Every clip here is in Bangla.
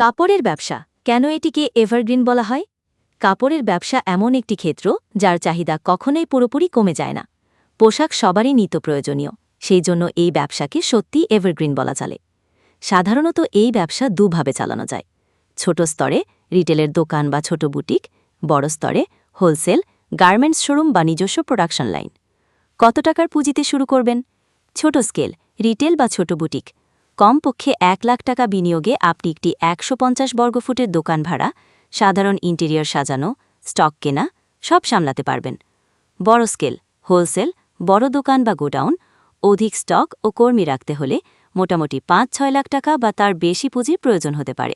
কাপড়ের ব্যবসা, কেন এটিকে এভারগ্রিন বলা হয়? কাপড়ের ব্যবসা এমন একটি ক্ষেত্র যার চাহিদা কখনোই পুরোপুরি কমে যায় না। পোশাক সবারই নিত প্রয়োজনীয়, সেই জন্য এই ব্যবসাকে সত্যি এভারগ্রিন বলা চলে। সাধারণত এই ব্যবসা দুভাবে চালানো যায়। ছোট স্তরে রিটেলের দোকান বা ছোট বুটিক, বড় স্তরে হোলসেল, গার্মেন্টস শোরুম বা নিজস্ব প্রোডাকশন লাইন। কত টাকার পুঁজিতে শুরু করবেন? ছোট স্কেল, রিটেল বা ছোট বুটিক। কমপক্ষে এক লাখ টাকা বিনিয়োগে আপনি একটি একশো পঞ্চাশ বর্গফুটের দোকান ভাড়া, সাধারণ ইন্টেরিয়র সাজানো, স্টক কেনা, সব সামলাতে পারবেন। বড় স্কেল, হোলসেল, বড় দোকান বা গোডাউন, অধিক স্টক ও কর্মী রাখতে হলে মোটামুটি পাঁচ ছয় লাখ টাকা বা তার বেশি পুঁজির প্রয়োজন হতে পারে।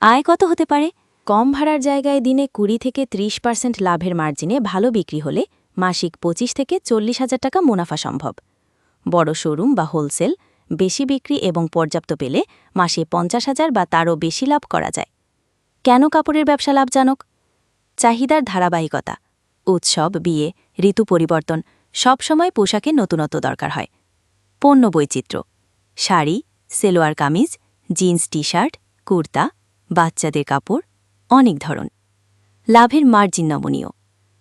আয় কত হতে পারে? কম ভাড়ার জায়গায় দিনে কুড়ি থেকে ত্রিশ পার্সেন্ট লাভের মার্জিনে ভালো বিক্রি হলে মাসিক পঁচিশ থেকে চল্লিশ হাজার টাকা মুনাফা সম্ভব। বড় শোরুম বা হোলসেল বেশি বিক্রি এবং পর্যাপ্ত পেলে মাসে পঞ্চাশ হাজার বা তারও বেশি লাভ করা যায়। কেন কাপড়ের ব্যবসা লাভজনক? চাহিদার ধারাবাহিকতা, উৎসব, বিয়ে, ঋতু পরিবর্তন সবসময় পোশাকে নতুনত্ব দরকার হয়। পণ্য বৈচিত্র্য, sari, salwar kameez, jeans T shirt kurta, বাচ্চাদের কাপড়, অনেক ধরন। লাভের মার্জিন নমনীয়,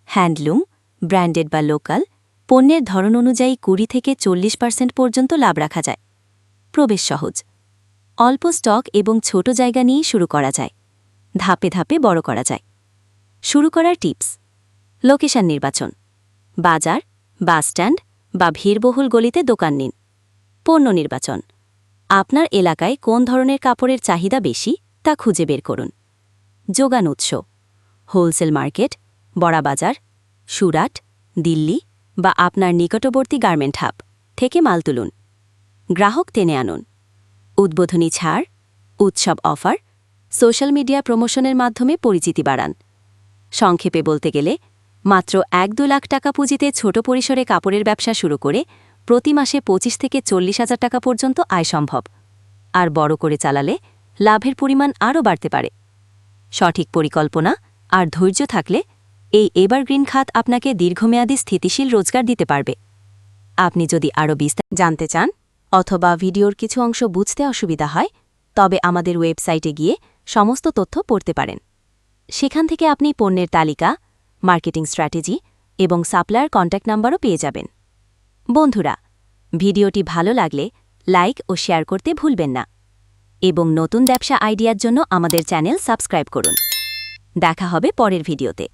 হ্যান্ডলুম, ব্র্যান্ডেড বা লোকাল, পণ্যের ধরন অনুযায়ী কুড়ি থেকে চল্লিশ পার্সেন্ট পর্যন্ত লাভ রাখা যায়। প্রবেশ সহজ। অল্প স্টক এবং ছোট জায়গা নিয়ে শুরু করা যায়। ধাপে ধাপে বড় করা যায়। শুরু করার টিপস। লোকেশন নির্বাচন। বাজার বাসস্ট্যান্ড বা ভিড়বহুল গলিতে দোকান নিন। পণ্য নির্বাচন। আপনার এলাকায় কোন ধরনের কাপড়ের চাহিদা বেশি তা খুঁজে বের করুন। যোগান উৎস। হোলসেল মার্কেট বড়াবাজার সুরাট, দিল্লি বা আপনার নিকটবর্তী গার্মেন্ট হাব থেকে মাল তুলুন। গ্রাহক টেনে আনুন। উদ্বোধনী ছাড়, উৎসব অফার, সোশ্যাল মিডিয়া প্রমোশনের মাধ্যমে পরিচিতি বাড়ান। সংক্ষেপে বলতে গেলে, মাত্র এক দু লাখ টাকা পুঁজিতে ছোট পরিসরে কাপড়ের ব্যবসা শুরু করে প্রতি মাসে পঁচিশ থেকে চল্লিশ হাজার টাকা পর্যন্ত আয় সম্ভব। আর বড় করে চালালে লাভের পরিমাণ আরও বাড়তে পারে। সঠিক পরিকল্পনা আর ধৈর্য থাকলে এই এভারগ্রিন খাত আপনাকে দীর্ঘমেয়াদী স্থিতিশীল রোজগার দিতে পারবে। আপনি যদি আরও বিস্তার জানতে চান অথবা ভিডিওর কিছু অংশ বুঝতে অসুবিধা হয়, তবে আমাদের ওয়েবসাইটে গিয়ে সমস্ত তথ্য পড়তে পারেন। সেখান থেকে আপনি পণ্যের তালিকা, মার্কেটিং স্ট্র্যাটেজি এবং সাপ্লায়ার কন্ট্যাক্ট নাম্বারও পেয়ে যাবেন। বন্ধুরা, ভিডিওটি ভালো লাগলে লাইক ও শেয়ার করতে ভুলবেন না এবং নতুন ব্যবসা আইডিয়ার জন্য আমাদের চ্যানেল সাবস্ক্রাইব করুন। দেখা হবে পরের ভিডিওতে।